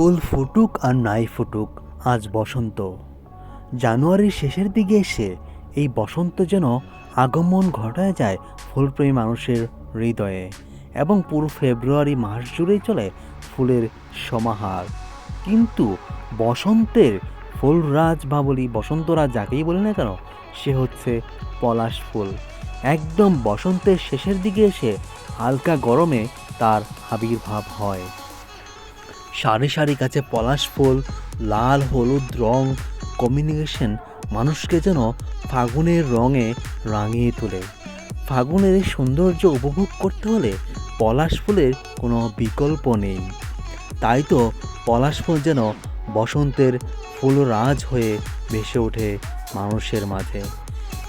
ফুল ফুটুক আর নাই ফুটুক, আজ বসন্ত। জানুয়ারির শেষের দিকে এসে এই বসন্ত যেন আগমন ঘটায় যায় ফুলপ্রেমী মানুষের হৃদয়ে এবং পুরো ফেব্রুয়ারি মাস জুড়েই চলে ফুলের সমাহার। কিন্তু বসন্তের ফুলরাজ বা বলি বসন্তরাজ যাকেই বলি না কেন, সে হচ্ছে পলাশ ফুল। একদম বসন্তের শেষের দিকে এসে হালকা গরমে তার আবির্ভাব হয়। সারি সারি কাছে পলাশ ফুল, লাল, হলুদ রং কমিউনিকেশন মানুষকে যেন ফাগুনের রঙে রাঙিয়ে তোলে। ফাগুনের এই সৌন্দর্য উপভোগ করতে হলে পলাশ ফুলের কোনো বিকল্প নেই। তাই তো পলাশ ফুল যেন বসন্তের ফুলরাজ হয়ে ভেসে ওঠে মানুষের মাঝে।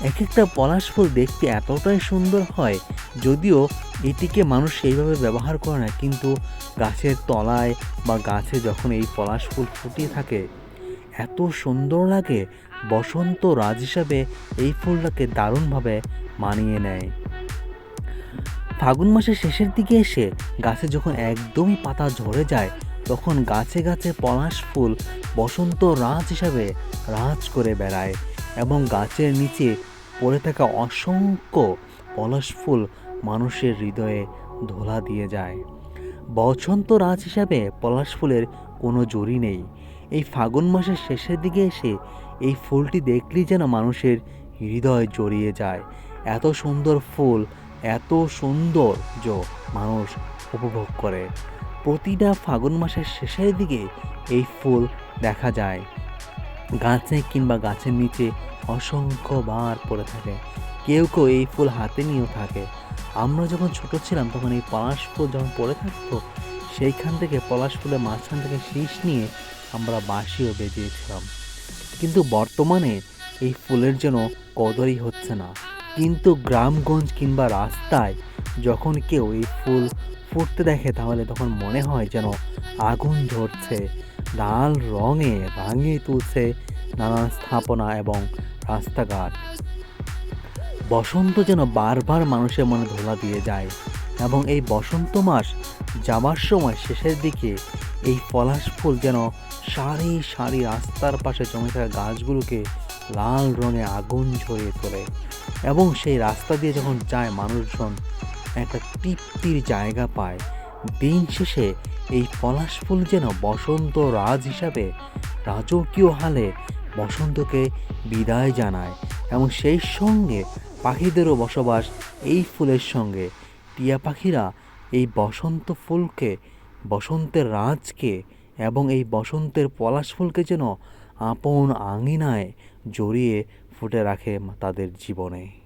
এক একটা পলাশ ফুল দেখতে এতটাই সুন্দর হয়, যদিও এটিকে মানুষ সেইভাবে ব্যবহার করে না, কিন্তু গাছের তলায় বা গাছে যখন এই পলাশ ফুল ফুটিয়ে থাকে, এত সুন্দর লাগে। বসন্ত রাজ হিসাবে এই ফুলটাকে দারুণভাবে মানিয়ে নেয়। ফাগুন মাসের শেষের দিকে এসে গাছে যখন একদমই পাতা ঝরে যায়, তখন গাছে গাছে পলাশ ফুল বসন্ত রাজ হিসাবে রাজ করে বেড়ায় এবং গাছের নিচে পড়ে থাকা অসংখ্য পলাশ ফুল মানুষের হৃদয়ে ধোলা দিয়ে যায়। বসন্ত রাজ হিসাবে পলাশ ফুলের কোনো জুড়ি নেই। এই ফাগুন মাসের শেষের দিকে এসে এই ফুলটি দেখলেই যেন মানুষের হৃদয় জড়িয়ে যায়। এত সুন্দর ফুল, এত সৌন্দর্য মানুষ উপভোগ করে। প্রতিটা ফাগুন মাসের শেষের দিকে এই ফুল দেখা যায়। গাছে কিংবা গাছের নিচে অসংখ্যবার পড়ে থাকে। কেউ কেউ এই ফুল হাতে নিয়েও থাকে। আমরা যখন ছোট ছিলাম, তখন এই পলাশ ফুল যখন পড়ে থাকতো, সেইখান থেকে পলাশ ফুলের মাঝখান থেকে শীষ নিয়ে আমরা বাঁশিও বেজিয়েছিলাম কিন্তু বর্তমানে এই ফুলের জন্য কদরই হচ্ছে না। কিন্তু গ্রামগঞ্জ কিংবা রাস্তায় যখন কেউ এই ফুল ফুটতে দেখে, তাহলে তখন মনে হয় যেন আগুন ঝরছে লাল রঙে রাঙিয়ে তুলছে নানান স্থাপনা এবং রাস্তাঘাট। বসন্ত যেন বারবার মানুষের মনে ধোলা দিয়ে যায় এবং এই বসন্ত মাস যাবার সময় শেষের দিকে এই পলাশ ফুল যেন সারি সারি রাস্তার পাশে জমে থাকা গাছগুলোকে লাল রঙে আগুন ঝরিয়ে তোলে এবং সেই রাস্তা দিয়ে যখন যায় মানুষজন, একটা তৃপ্তির জায়গা পায়। দিন শেষে এই পলাশ ফুল যেন বসন্ত রাজ হিসাবে রাজকীয় হালে বসন্তকে বিদায় জানায় এবং সেই সঙ্গে পাখিদেরও বসবাস এই ফুলের সঙ্গে। টিয়া পাখিরা এই বসন্ত ফুলকে, বসন্তের রাজকে এবং এই বসন্তের পলাশ ফুলকে যেন আপন আঙিনায় জড়িয়ে ফুটে রাখে তাদের জীবনে।